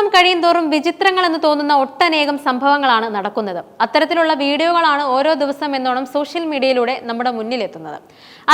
ദിവസം കഴിയും തോറും വിചിത്രങ്ങൾ എന്ന് തോന്നുന്ന ഒട്ടനേകം സംഭവങ്ങളാണ് നടക്കുന്നത്. അത്തരത്തിലുള്ള വീഡിയോകളാണ് ഓരോ ദിവസം എന്നോണം സോഷ്യൽ മീഡിയയിലൂടെ നമ്മുടെ മുന്നിലെത്തുന്നത്.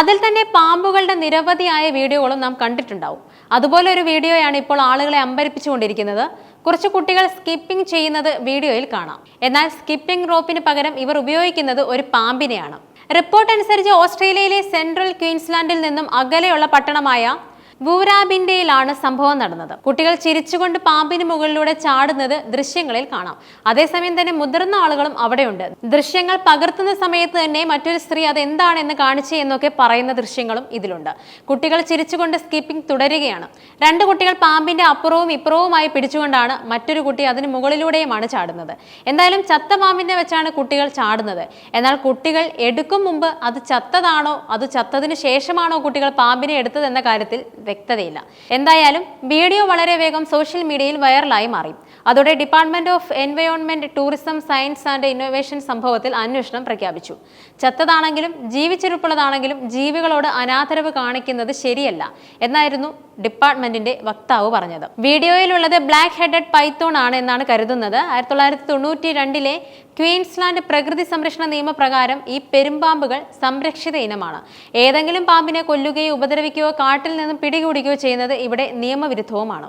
അതിൽ തന്നെ പാമ്പുകളുടെ നിരവധിയായ വീഡിയോകളും നാം കണ്ടിട്ടുണ്ടാവും. അതുപോലെ ഒരു വീഡിയോയാണ് ഇപ്പോൾ ആളുകളെ അമ്പരിപ്പിച്ചുകൊണ്ടിരിക്കുന്നത്. കുറച്ച് കുട്ടികൾ സ്കിപ്പിംഗ് ചെയ്യുന്നത് വീഡിയോയിൽ കാണാം. എന്നാൽ സ്കിപ്പിംഗ് റോപ്പിന് പകരം ഇവർ ഉപയോഗിക്കുന്നത് ഒരു പാമ്പിനെയാണ്. റിപ്പോർട്ട് അനുസരിച്ച് ഓസ്ട്രേലിയയിലെ സെൻട്രൽ ക്വീൻസ്ലാൻഡിൽ നിന്നും അകലെയുള്ള പട്ടണമായ വൂരാബിൻഡയിലാണ് സംഭവം നടന്നത്. കുട്ടികൾ ചിരിച്ചുകൊണ്ട് പാമ്പിന് മുകളിലൂടെ ചാടുന്നത് ദൃശ്യങ്ങളിൽ കാണാം. അതേസമയം തന്നെ മുതിർന്ന ആളുകളും അവിടെയുണ്ട്. ദൃശ്യങ്ങൾ പകർത്തുന്ന സമയത്ത് തന്നെ മറ്റൊരു സ്ത്രീ അത് എന്താണെന്ന് കാണിച്ചു എന്നൊക്കെ പറയുന്ന ദൃശ്യങ്ങളും ഇതിലുണ്ട്. കുട്ടികൾ ചിരിച്ചുകൊണ്ട് സ്കിപ്പിംഗ് തുടരുകയാണ്. രണ്ട് കുട്ടികൾ പാമ്പിന്റെ അപ്പുറവും ഇപ്പുറവുമായി പിടിച്ചുകൊണ്ടാണ് മറ്റൊരു കുട്ടി അതിന് മുകളിലൂടെയുമാണ് ചാടുന്നത്. എന്തായാലും ചത്ത പാമ്പിനെ വെച്ചാണ് കുട്ടികൾ ചാടുന്നത്. എന്നാൽ കുട്ടികൾ എടുക്കും മുമ്പ് അത് ചത്തതാണോ അത് ചത്തതിന് ശേഷമാണോ കുട്ടികൾ പാമ്പിനെ എടുത്തതെന്ന കാര്യത്തിൽ വ്യക്തതയില്ല. എന്തായാലും വീഡിയോ വളരെ വേഗം സോഷ്യൽ മീഡിയയിൽ വൈറലായി മാറി. അതോടെ department of environment tourism science and innovation സംഭവത്തിൽ അന്വേഷണം പ്രഖ്യാപിച്ചു. ചത്തതാണെങ്കിലും ജീവിച്ചിരിപ്പുള്ളതാണെങ്കിലും ജീവികളോട് അനാദരവ് കാണിക്കുന്നത് ശരിയല്ല എന്നായിരുന്നു ഡിപ്പാർട്ട്മെന്റിന്റെ വക്താവ് പറഞ്ഞത്. വീഡിയോയിലുള്ളത് ബ്ലാക്ക് ഹെഡഡ് പൈത്തോൺ ആണ് എന്നാണ് കരുതുന്നത്. ആയിരത്തി തൊള്ളായിരത്തി തൊണ്ണൂറ്റി രണ്ടിലെ ക്വീൻസ്ലാൻഡ് പ്രകൃതി സംരക്ഷണ നിയമപ്രകാരം ഈ പെരുമ്പാമ്പുകൾ സംരക്ഷിത ഇനമാണ്. ഏതെങ്കിലും പാമ്പിനെ കൊല്ലുകയോ ഉപദ്രവിക്കുകയോ കാട്ടിൽ നിന്നും പിടികൂടുകയോ ചെയ്യുന്നത് ഇവിടെ നിയമവിരുദ്ധവുമാണ്.